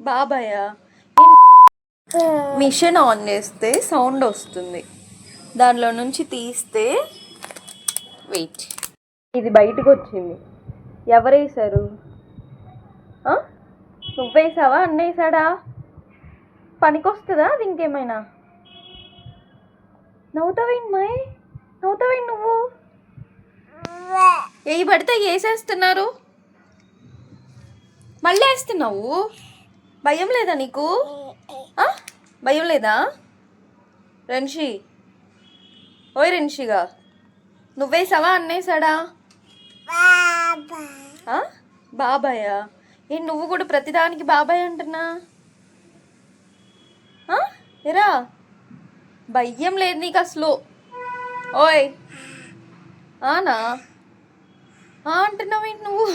బాబాయా? Machine on చేస్తే sound వస్తుంది. దానిలో నుంచి తీస్తే వెయిట్. ఇది బయటకు వచ్చింది ఎవరేసారు ఆ? నువ్వేసావా అన్నేసాడా పనికొస్తుందా అది ఇంకేమైనా నవ్వుతావేంటి మాయ్? నవ్వుతావేంటి నువ్వు? ఏ పడితే వేసేస్తున్నారు మళ్ళీ వేస్తున్నావు? భయం లేదా నీకు? భయం లేదా? రన్షి ఓయ్ రన్షిగా నువ్వేసావా అన్నేసాడా? బాబాయా. ఏ నువ్వు కూడా ప్రతిదానికి బాబాయ్ అంటున్నా? ఎరా? భయం లేదు నీకు అసలు. ఓయ్. ఆనా? ఆ అంటున్నావేంటి నువ్వు?